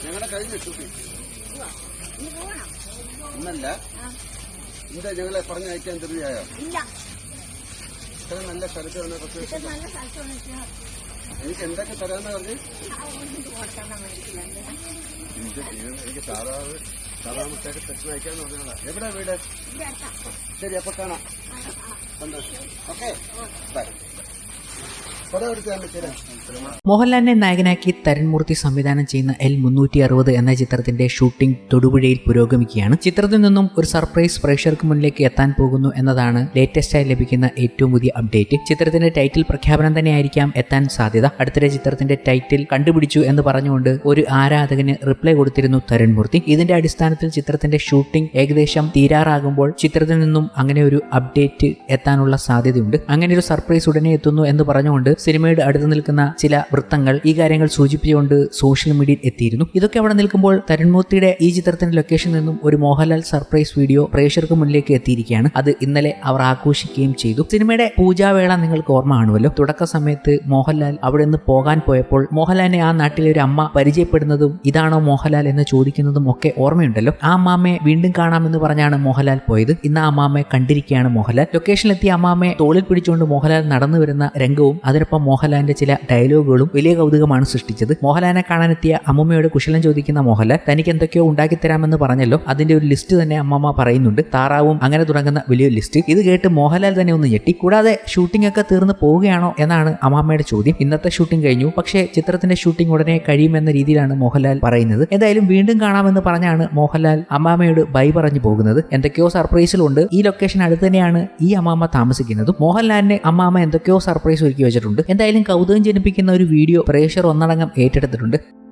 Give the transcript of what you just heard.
ഞങ്ങളുടെ കഴിഞ്ഞ ഷൂട്ടിംഗ് ഇന്നല്ല. എന്താ ഞങ്ങളെ പറഞ്ഞയക്കാൻ ഇല്ല. ഇത്ര നല്ല സ്ഥലത്ത് വന്ന വെച്ചാൽ എനിക്ക് എന്തൊക്കെ തരാന്ന് പറഞ്ഞു? എനിക്ക് സാധാവ് സാധാ സാധാരണ സാധാരണത്തേക്ക് തെറ്റിന് അയക്കാന്ന് പറഞ്ഞാ എവിടെ വീട്? ശരി അപ്പൊ കാണാം. സന്തോഷം. ഓക്കെ. ബൈ. മോഹൻലാലിനെ നായകനാക്കി തരൺമൂർത്തി സംവിധാനം ചെയ്യുന്ന എൽ മുന്നൂറ്റി അറുപത് എന്ന ചിത്രത്തിന്റെ ഷൂട്ടിംഗ് തൊടുപുഴയിൽ പുരോഗമിക്കുകയാണ്. ചിത്രത്തിൽ നിന്നും ഒരു സർപ്രൈസ് പ്രേക്ഷകർക്ക് മുന്നിലേക്ക് എത്താൻ പോകുന്നു എന്നതാണ് ലേറ്റസ്റ്റായി ലഭിക്കുന്ന ഏറ്റവും പുതിയ അപ്ഡേറ്റ് ചിത്രത്തിന്റെ ടൈറ്റിൽ പ്രഖ്യാപനം തന്നെയായിരിക്കാം എത്താൻ സാധ്യത. അടുത്തിടെ ചിത്രത്തിന്റെ ടൈറ്റിൽ കണ്ടുപിടിച്ചു എന്ന് പറഞ്ഞുകൊണ്ട് ഒരു ആരാധകന് റിപ്ലൈ കൊടുത്തിരുന്നു തരൺമൂർത്തി. ഇതിന്റെ അടിസ്ഥാനത്തിൽ ചിത്രത്തിന്റെ ഷൂട്ടിംഗ് ഏകദേശം തീരാറാകുമ്പോൾ ചിത്രത്തിൽ നിന്നും അങ്ങനെ ഒരു അപ്ഡേറ്റ് എത്താനുള്ള സാധ്യതയുണ്ട്. അങ്ങനെ ഒരു സർപ്രൈസ് ഉടനെ എത്തുന്നു എന്ന് പറഞ്ഞുകൊണ്ട് സിനിമയുടെ അടുത്ത് നിൽക്കുന്ന ചില വൃത്തങ്ങൾ ഈ കാര്യങ്ങൾ സൂചിപ്പിച്ചുകൊണ്ട് സോഷ്യൽ മീഡിയയിൽ എത്തിയിരുന്നു. ഇതൊക്കെ അവിടെ നിൽക്കുമ്പോൾ തരുൺമൂർത്തിയുടെ ഈ ചിത്രത്തിന്റെ ലൊക്കേഷനിൽ നിന്നും ഒരു മോഹൻലാൽ സർപ്രൈസ് വീഡിയോ പ്രേക്ഷകർക്ക് മുന്നിലേക്ക് എത്തിയിരിക്കുകയാണ്. അത് ഇന്നലെ അവർ ആഘോഷിക്കുകയും ചെയ്തു. സിനിമയുടെ പൂജാവേള നിങ്ങൾക്ക് ഓർമ്മ കാണുമല്ലോ. തുടക്ക സമയത്ത് മോഹൻലാൽ അവിടെ നിന്ന് പോകാൻ പോയപ്പോൾ മോഹൻലാലിനെ ആ നാട്ടിലെ ഒരു അമ്മ പരിചയപ്പെടുന്നതും ഇതാണോ മോഹൻലാൽ എന്ന് ചോദിക്കുന്നതും ഒക്കെ ഓർമ്മയുണ്ടല്ലോ. ആ അമ്മാമ്മയെ വീണ്ടും കാണാമെന്ന് പറഞ്ഞാണ് മോഹൻലാൽ പോയത്. ഇന്ന് ആ അമ്മാമ്മയെ കണ്ടിരിക്കുകയാണ് മോഹൻലാൽ. ലൊക്കേഷനിലെത്തിയ അമ്മാമ്മയെ തോളിൽ പിടിച്ചുകൊണ്ട് മോഹൻലാൽ നടന്നു വരുന്ന രംഗവും അതിനൊപ്പം മോഹൻലാലിന്റെ ചില ഡയലോഗുകളും വലിയ കൗതുകമാണ് സൃഷ്ടിച്ചത്. മോഹൻലാലിനെ കാണാനെത്തിയ അമ്മമ്മയോട് കുശലം ചോദിക്കുന്ന മോഹൻലാൽ തനിക്ക് എന്തൊക്കെയോ ഉണ്ടാക്കി തരാമെന്ന് പറഞ്ഞല്ലോ. അതിന്റെ ഒരു ലിസ്റ്റ് തന്നെ അമ്മമ്മ പറയുന്നുണ്ട്. താറാവും അങ്ങനെ തുടങ്ങുന്ന വലിയൊരു ലിസ്റ്റ്. ഇത് കേട്ട് മോഹൻലാൽ തന്നെ ഒന്ന് ഞെട്ടി. കൂടാതെ ഷൂട്ടിംഗ് ഒക്കെ തീർന്ന് പോവുകയാണോ എന്നാണ് അമ്മാമ്മയുടെ ചോദ്യം. ഇന്നത്തെ ഷൂട്ടിംഗ് കഴിഞ്ഞു. പക്ഷേ ചിത്രത്തിന്റെ ഷൂട്ടിംഗ് ഉടനെ കഴിയുമെന്ന രീതിയിലാണ് മോഹൻലാൽ പറയുന്നത്. എന്തായാലും വീണ്ടും കാണാമെന്ന് പറഞ്ഞാണ് മോഹൻലാൽ അമ്മാമ്മയോട് ബൈ പറഞ്ഞു പോകുന്നത്. എന്തൊക്കെയോ സർപ്രൈസിലുണ്ട് ഈ ലൊക്കേഷൻ അടുത്ത് തന്നെയാണ് ഈ അമ്മാമ്മ താമസിക്കുന്നത്. മോഹൻലാലിന് അമ്മാമ്മ എന്തൊക്കെയോ സർപ്രൈസ് ഒരുക്കി വെച്ചിട്ടുണ്ട്. എന്തായാലും കൗതുകം ജനിപ്പിക്കുന്ന ഒരു വീഡിയോ പ്രേക്ഷകർ ഒന്നടങ്കം ഏറ്റെടുത്തിട്ടുണ്ട്.